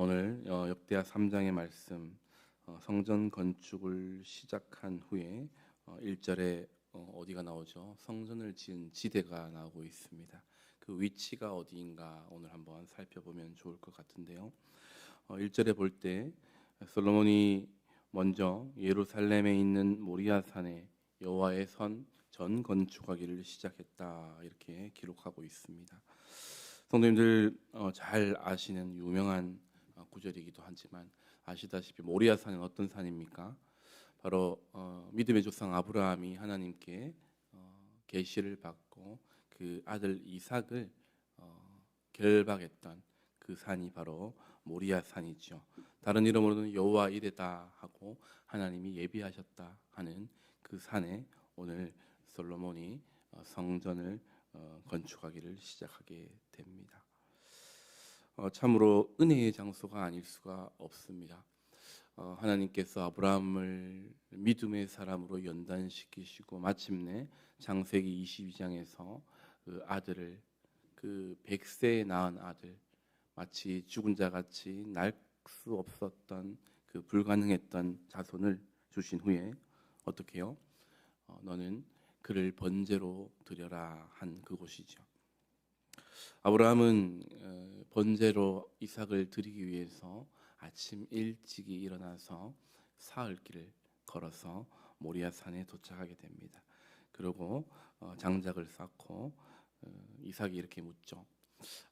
오늘 어, 역대하 3장의 말씀 어, 성전 건축을 시작한 후에 어, 1절에 어, 어디가 나오죠? 성전을 지은 지대가 나오고 있습니다. 그 위치가 어디인가 오늘 한번 살펴보면 좋을 것 같은데요. 어, 1절에 볼 때 솔로몬이 먼저 예루살렘에 있는 모리아 산에 여호와의 선 전 건축하기를 시작했다 이렇게 기록하고 있습니다. 성도님들 어, 잘 아시는 유명한 어, 구절이기도 하지만 아시다시피 모리아 산은 어떤 산입니까? 바로 어, 믿음의 조상 아브라함이 하나님께 어, 계시를 받고 그 아들 이삭을 어, 결박했던 그 산이 바로 모리아 산이죠. 다른 이름으로는 여호와 이레다 하고 하나님이 예비하셨다 하는 그 산에 오늘 솔로몬이 어, 성전을 어, 건축하기를 시작하게 됩니다. 어, 참으로 은혜의 장소가 아닐 수가 없습니다. 어, 하나님께서 아브라함을 믿음의 사람으로 연단시키시고 마침내 장세기 22장에서 그 아들을 그 백세에 낳은 아들 마치 죽은 자 같이 날 수 없었던 그 불가능했던 자손을 주신 후에 어떻게 요 어, 너는 그를 번제로 드려라 한 그곳이죠. 아브라함은 어, 번제로 이삭을 드리기 위해서 아침 일찍이 일어나서 사흘길을 걸어서 모리아 산에 도착하게 됩니다. 그리고 어, 장작을 쌓고 어, 이삭이 이렇게 묻죠.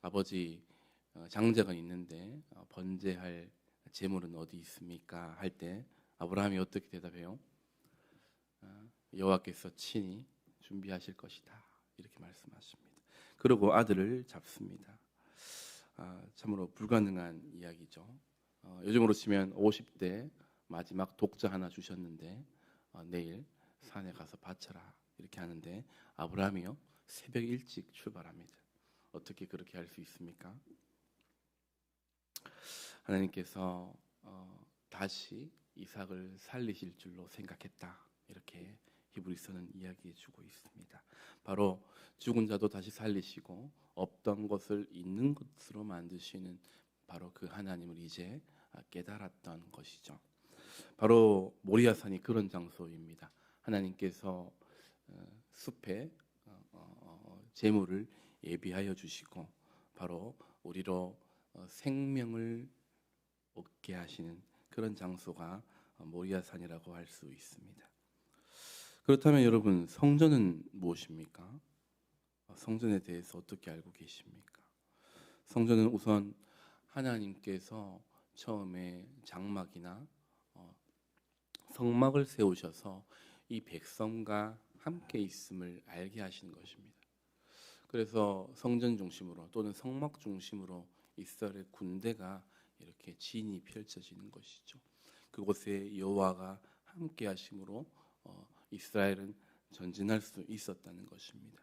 아버지 장작은 있는데 번제할 재물은 어디 있습니까? 할 때 아브라함이 어떻게 대답해요? 여호와께서 친히 준비하실 것이다 이렇게 말씀하십니다. 그리고 아들을 잡습니다. 아, 참으로 불가능한 이야기죠. 어, 요즘으로 치면 50대 마지막 독자 하나 주셨는데 어, 내일 산에 가서 바쳐라 이렇게 하는데 아브라함이요 새벽 일찍 출발합니다. 어떻게 그렇게 할 수 있습니까? 하나님께서 어, 다시 이삭을 살리실 줄로 생각했다 이렇게 히브리서는 이야기해 주고 있습니다. 바로 죽은 자도 다시 살리시고 없던 것을 있는 것으로 만드시는 바로 그 하나님을 이제 깨달았던 것이죠. 바로 모리아산이 그런 장소입니다. 하나님께서 어, 숲에 재물을 어, 어, 예비하여 주시고 바로 우리로 생명을 얻게 하시는 그런 장소가 모리아산이라고 할 수 있습니다. 그렇다면 여러분 성전은 무엇입니까? 성전에 대해서 어떻게 알고 계십니까? 성전은 우선 하나님께서 처음에 장막이나 어, 성막을 세우셔서 이 백성과 함께 있음을 알게 하시는 것입니다. 그래서 성전 중심으로 또는 성막 중심으로 이스라엘 군대가 이렇게 진이 펼쳐지는 것이죠. 그곳에 여호와가 함께 하심으로 어, 이스라엘은 전진할 수 있었다는 것입니다.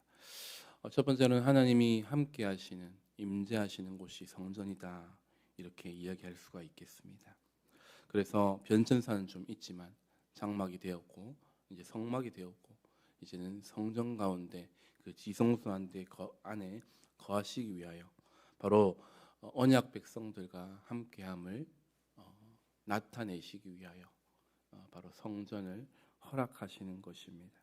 어, 첫 번째는 하나님이 함께 하시는 임재하시는 곳이 성전이다 이렇게 이야기할 수가 있겠습니다. 그래서 변천사는 좀 있지만 장막이 되었고 이제 성막이 되었고 이제는 성전 가운데 그 지성소한 데 안에 거하시기 위하여 바로 어, 언약 백성들과 함께함을 어, 나타내시기 위하여 바로 성전을 허락하시는 것입니다.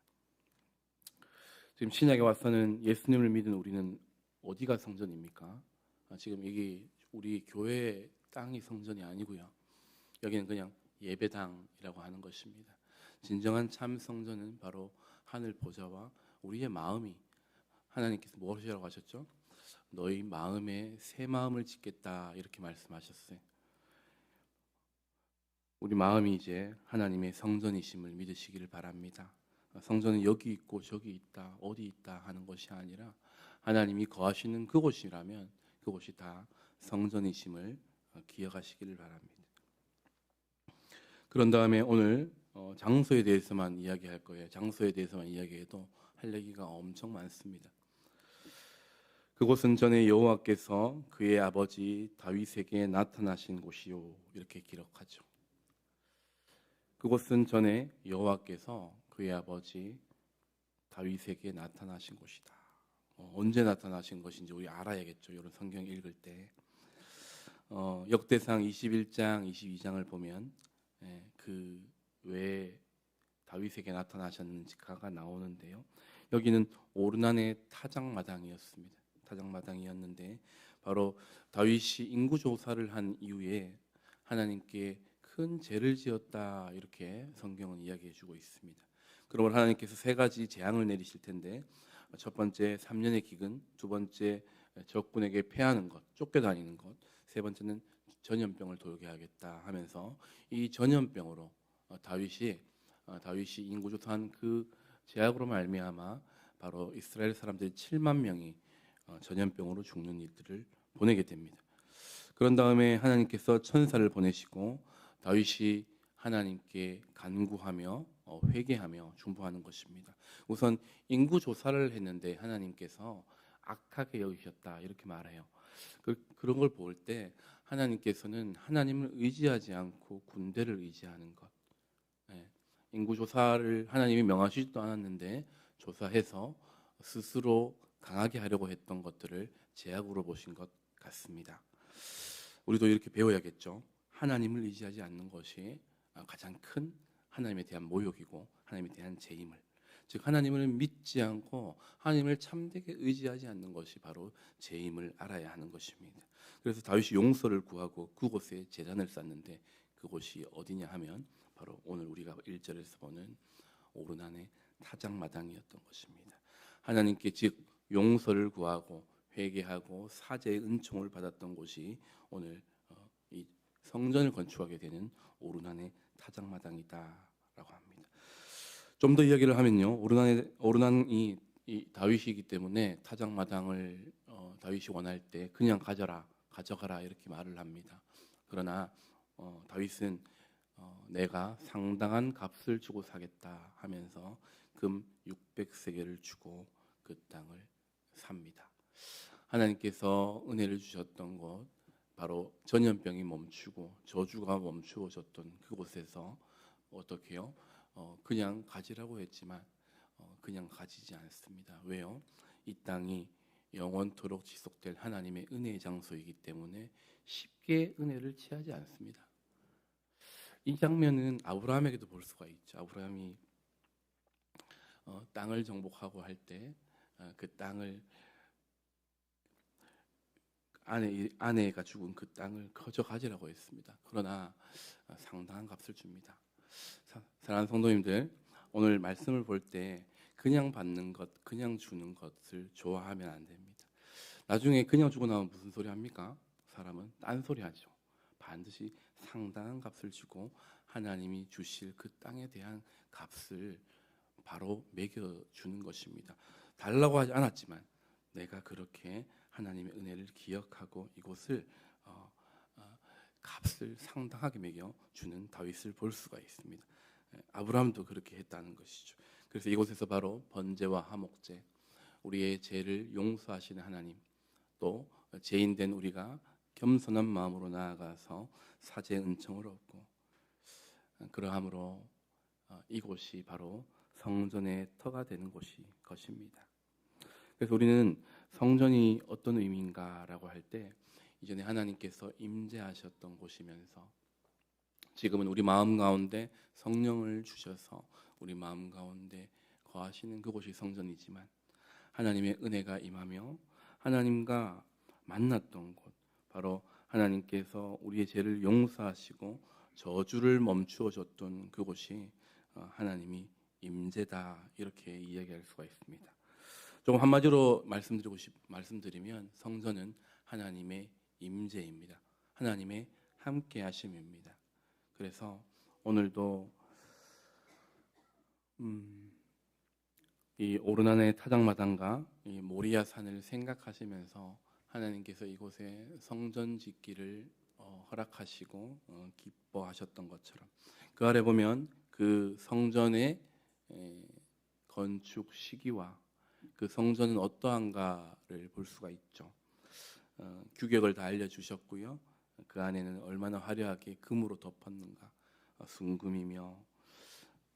지금 신약에 와서는 예수님을 믿은 우리는 어디가 성전입니까? 아, 지금 여기 우리 교회 땅이 성전이 아니고요. 여기는 그냥 예배당이라고 하는 것입니다. 진정한 참 성전은 바로 하늘 보좌와 우리의 마음이 하나님께서 무엇이라고 하셨죠? 너희 마음에 새 마음을 짓겠다 이렇게 말씀하셨어요. 우리 마음이 이제 하나님의 성전이심을 믿으시기를 바랍니다. 성전은 여기 있고 저기 있다, 어디 있다 하는 것이 아니라 하나님이 거하시는 그곳이라면 그곳이 다 성전이심을 기억하시기를 바랍니다. 그런 다음에 오늘 어, 장소에 대해서만 이야기할 거예요. 장소에 대해서만 이야기해도 할 얘기가 엄청 많습니다. 그곳은 전에 여호와께서 그의 아버지 다윗에게 나타나신 곳이요 이렇게 기록하죠. 그곳은 전에 여호와께서 그의 아버지 다윗에게 나타나신 곳이다. 어, 언제 나타나신 것인지 우리 알아야겠죠. 이런 성경 읽을 때 어, 역대상 21장, 22장을 보면 예, 그왜 다윗에게 나타나셨는지가 나오는데요. 여기는 오르난의 타작마당이었습니다. 타작마당이었는데 바로 다윗이 인구 조사를 한 이후에 하나님께 큰 죄를 지었다 이렇게 성경은 이야기해 주고 있습니다. 그러면 하나님께서 세 가지 재앙을 내리실 텐데 첫 번째 3년의 기근, 두 번째 적군에게 패하는 것, 쫓겨다니는 것, 세 번째는 전염병을 돌게 하겠다 하면서 이 전염병으로 어, 다윗이 어, 다윗이 인구 조사한 그 제약으로 말미암아 바로 이스라엘 사람들이 7만 명이 어, 전염병으로 죽는 일들을 보내게 됩니다. 그런 다음에 하나님께서 천사를 보내시고 다윗이 하나님께 간구하며 회개하며 중보하는 것입니다. 우선 인구 조사를 했는데 하나님께서 악하게 여기셨다 이렇게 말해요. 그, 그런 걸 볼 때 하나님께서는 하나님을 의지하지 않고 군대를 의지하는 것. 네. 인구 조사를 하나님이 명하시지도 않았는데 조사해서 스스로 강하게 하려고 했던 것들을 제약으로 보신 것 같습니다. 우리도 이렇게 배워야겠죠. 하나님을 의지하지 않는 것이 가장 큰 하나님에 대한 모욕이고 하나님에 대한 죄임을 즉 하나님을 믿지 않고 하나님을 참되게 의지하지 않는 것이 바로 죄임을 알아야 하는 것입니다. 그래서 다윗이 용서를 구하고 그곳에 제단을 쌓는데 그곳이 어디냐 하면 바로 오늘 우리가 1절에서 보는 오르난의 타작마당이었던 것입니다. 하나님께 즉 용서를 구하고 회개하고 사제의 은총을 받았던 곳이 오늘 성전을 건축하게 되는 오르난의 타작마당이다라고 합니다. 좀 더 이야기를 하면요. 오르난 오르난이 이 다윗이기 때문에 타작마당을 어, 다윗이 원할 때 그냥 가져라, 가져가라 이렇게 말을 합니다. 그러나 어, 다윗은 어, 내가 상당한 값을 주고 사겠다 하면서 금 600세겔을 주고 그 땅을 삽니다. 하나님께서 은혜를 주셨던 곳 바로 전염병이 멈추고 저주가 멈추어졌던 그곳에서 어떻게요? 어, 그냥 가지라고 했지만 어, 그냥 가지지 않습니다. 왜요? 이 땅이 영원토록 지속될 하나님의 은혜의 장소이기 때문에 쉽게 은혜를 취하지 않습니다. 이 장면은 아브라함에게도 볼 수가 있죠. 아브라함이 어, 땅을 정복하고 할 때그 어, 땅을 아내 아내가 죽은 그 땅을 거저 가지라고 했습니다. 그러나 어, 상당한 값을 줍니다. 사랑하는 성도님들, 오늘 말씀을 볼 때 그냥 받는 것, 그냥 주는 것을 좋아하면 안 됩니다. 나중에 그냥 주고 나면 무슨 소리 합니까? 사람은 딴소리 하죠. 반드시 상당한 값을 주고 하나님이 주실 그 땅에 대한 값을 바로 매겨 주는 것입니다. 달라고 하지 않았지만 내가 그렇게 하나님의 은혜를 기억하고 이곳을 어, 어, 값을 상당하게 매겨 주는 다윗을 볼 수가 있습니다. 예, 아브라함도 그렇게 했다는 것이죠. 그래서 이곳에서 바로 번제와 화목제, 우리의 죄를 용서하시는 하나님, 또 죄인된 우리가 겸손한 마음으로 나아가서 사죄 은총을 얻고 그러함으로 어, 이곳이 바로 성전의 터가 되는 곳이 것입니다. 그래서 우리는 성전이 어떤 의미인가라고 할 때 이전에 하나님께서 임재하셨던 곳이면서 지금은 우리 마음 가운데 성령을 주셔서 우리 마음 가운데 거하시는 그곳이 성전이지만 하나님의 은혜가 임하며 하나님과 만났던 곳 바로 하나님께서 우리의 죄를 용서하시고 저주를 멈추어 줬던 그곳이 어, 하나님이 임재다 이렇게 이야기할 수가 있습니다. 조금 한마디로 말씀드리고 싶 말씀드리면 성전은 하나님의 임재입니다. 하나님의 함께 하심입니다. 그래서 오늘도 음, 이 오르난의 타작마당과 이 모리아 산을 생각하시면서 하나님께서 이곳에 성전 짓기를 어, 허락하시고 어, 기뻐하셨던 것처럼 그 아래 보면 그 성전의 에, 건축 시기와 그 성전은 어떠한가를 볼 수가 있죠. 어, 규격을 다 알려주셨고요. 그 안에는 얼마나 화려하게 금으로 덮었는가 어, 순금이며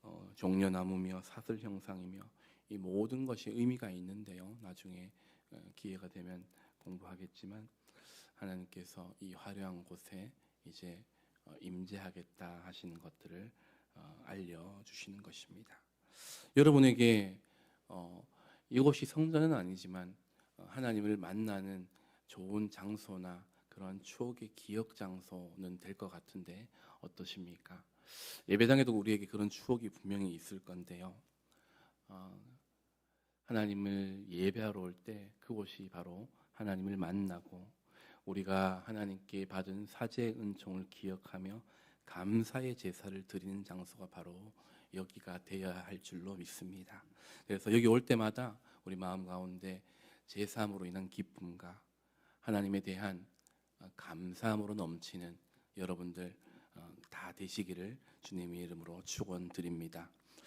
어, 종려나무며 사슬 형상이며 이 모든 것이 의미가 있는데요. 나중에 어, 기회가 되면 공부하겠지만 하나님께서 이 화려한 곳에 이제 어, 임재하겠다 하시는 것들을 어, 알려 주시는 것입니다. 여러분에게 어, 이곳이 성전은 아니지만 어, 하나님을 만나는 좋은 장소나 그런 추억의 기억 장소는 될 것 같은데 어떠십니까? 예배당에도 우리에게 그런 추억이 분명히 있을 건데요. 어, 하나님을 예배하러 올 때 그곳이 바로 하나님을 만나고 우리가 하나님께 받은 사죄의 은총을 기억하며 감사의 제사를 드리는 장소가 바로 여기가 되어야 할 줄로 믿습니다. 그래서 여기 올 때마다 우리 마음 가운데 제사함으로 인한 기쁨과 하나님에 대한 감사함으로 넘치는 여러분들 어, 다 되시기를 주님의 이름으로 축원드립니다.